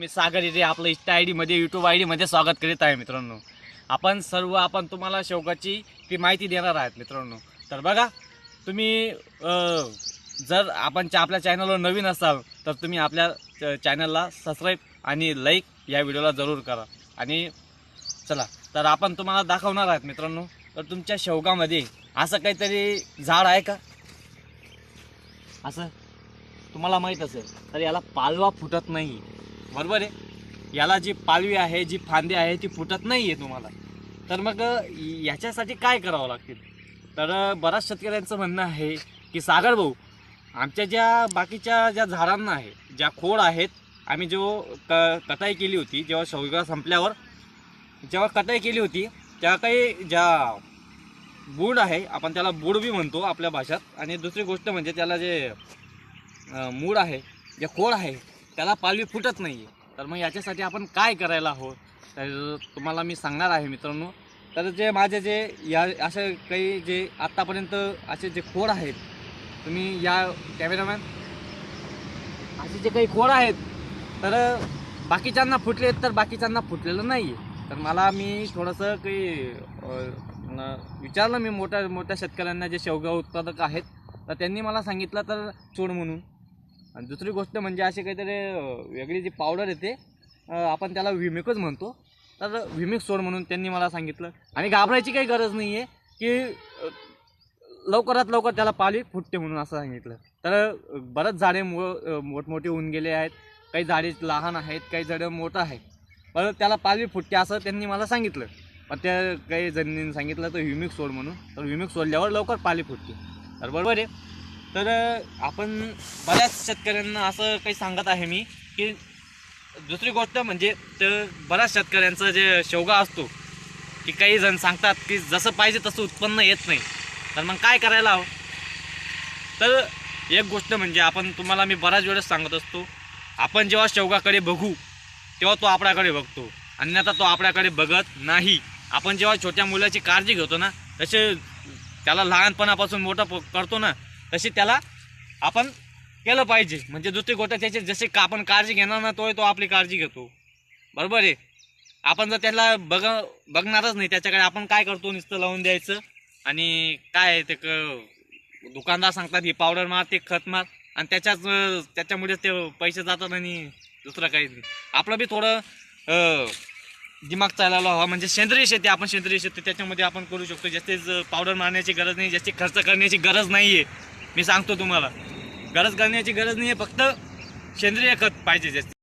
मी सागर इथे आपलं Insta I डीमध्ये यूट्यूब आय डीमध्ये स्वागत करीत आहे मित्रांनो. आपण सर्व आपण तुम्हाला शेवगाची ती माहिती देणार आहेत मित्रांनो. तर बघा तुम्ही जर आपण आपल्या चॅनलवर नवीन असाल तर तुम्ही आपल्या चॅनलला सबस्क्राईब आणि लाईक या व्हिडिओला जरूर करा. आणि चला तर आपण तुम्हाला दाखवणार आहात मित्रांनो तर तुमच्या शेवगामध्ये असं काहीतरी झाड आहे का? असं? तुम्हाला माहीत असेल तर याला पालवा फुटत नाही. बरोबर आहे? याला जी पालवी आहे जी फांदी आहे ती फुटत नाही आहे तुम्हाला. तर मग याच्यासाठी काय करावं लागतील? तर बऱ्याच शेतकऱ्यांचं म्हणणं आहे की सागर भाऊ आमच्या ज्या बाकीच्या ज्या झाडांना आहे ज्या खोड आहेत आम्ही जो क कटाई केली होती जेव्हा शौगा संपल्यावर जेव्हा कटाई केली होती त्या काही ज्या बूड आहे आपण त्याला बूड बी म्हणतो आपल्या भाषात. आणि दुसरी गोष्ट म्हणजे त्याला जे मूड आहे जे खोड आहे त्याला पालवी फुटत नाही आहे तर मग याच्यासाठी आपण काय करायला हवं? तर तुम्हाला मी सांगणार आहे मित्रांनो. तर जे माझे जे या असे काही जे आत्तापर्यंत असे जे खोड आहेत तुम्ही या कॅमेरामॅन असे जे काही खोड आहेत तर बाकीच्यांना फुटले तर बाकीच्यांना फुटलेलं नाही आहे तर मला मी थोडंसं काही विचारलं मी मोठ्या मोठ्या शेतकऱ्यांना जे शेवगा उत्पादक आहेत तर त्यांनी मला सांगितलं तर चोड म्हणून. आणि दुसरी गोष्ट म्हणजे अशी काहीतरी वेगळी जी पावडर येते आपण त्याला विमिकच म्हणतो. तर व्हिमिक्स सोड म्हणून त्यांनी मला सांगितलं. आणि घाबरायची काही गरज नाही आहे की लवकरात लवकर त्याला पाली फुटते म्हणून असं सांगितलं. तर बरंच झाडे मो मोठमोठे होऊन गेले आहेत. काही झाडे लहान आहेत काही झाडं मोठं आहे पण त्याला पालवी फुटते असं त्यांनी मला सांगितलं. पण त्या काही जणींनी सांगितलं तर विमिक सोड म्हणून. तर विमिक सोडल्यावर लवकर पाली फुटते. तर बरोबर आहे. तर आपण बऱ्याच शेतकऱ्यांना असं काही सांगत आहे मी की दुसरी गोष्ट म्हणजे तर बऱ्याच शेतकऱ्यांचं जे शेवगा असतो की काही जण सांगतात की जसं पाहिजे तसं उत्पन्न येत नाही. तर मग काय करायला हवं? तर एक गोष्ट म्हणजे आपण तुम्हाला मी बऱ्याच वेळेस सांगत असतो आपण जेव्हा शेवगाकडे बघू तेव्हा तो आपल्याकडे बघतो. अन्यथा तो आपल्याकडे बघत नाही. आपण जेव्हा छोट्या मुलाची काळजी घेतो ना तसे त्याला लहानपणापासून मोठं प- करतो ना तशी त्याला आपण केलं पाहिजे. म्हणजे दुसरी गोष्ट त्याची जशी का आपण काळजी घेणार ना तोही तो आपली काळजी घेतो. बरोबर आहे? आपण जर त्याला बघ बघणारच नाही त्याच्याकडे आपण काय करतो नुसतं लावून द्यायचं. आणि काय आहे ते क दुकानदार सांगतात ही पावडर मार ते खत मार. आणि त्याच्याच त्याच्यामुळेच ते पैसे जातात आणि दुसरं काही नाही. आपलं बी थोडं दिमाग चालायला हवा. म्हणजे सेंद्रिय शेती आपण सेंद्रिय शेती त्याच्यामध्ये आपण करू शकतो. जास्तीच पावडर मारण्याची गरज नाही जास्ती खर्च करण्याची गरज नाही आहे मी सांगतो तुम्हाला. गरज करण्याची गरज नाही आहे फक्त सेंद्रिय खत पाहिजे जास्त.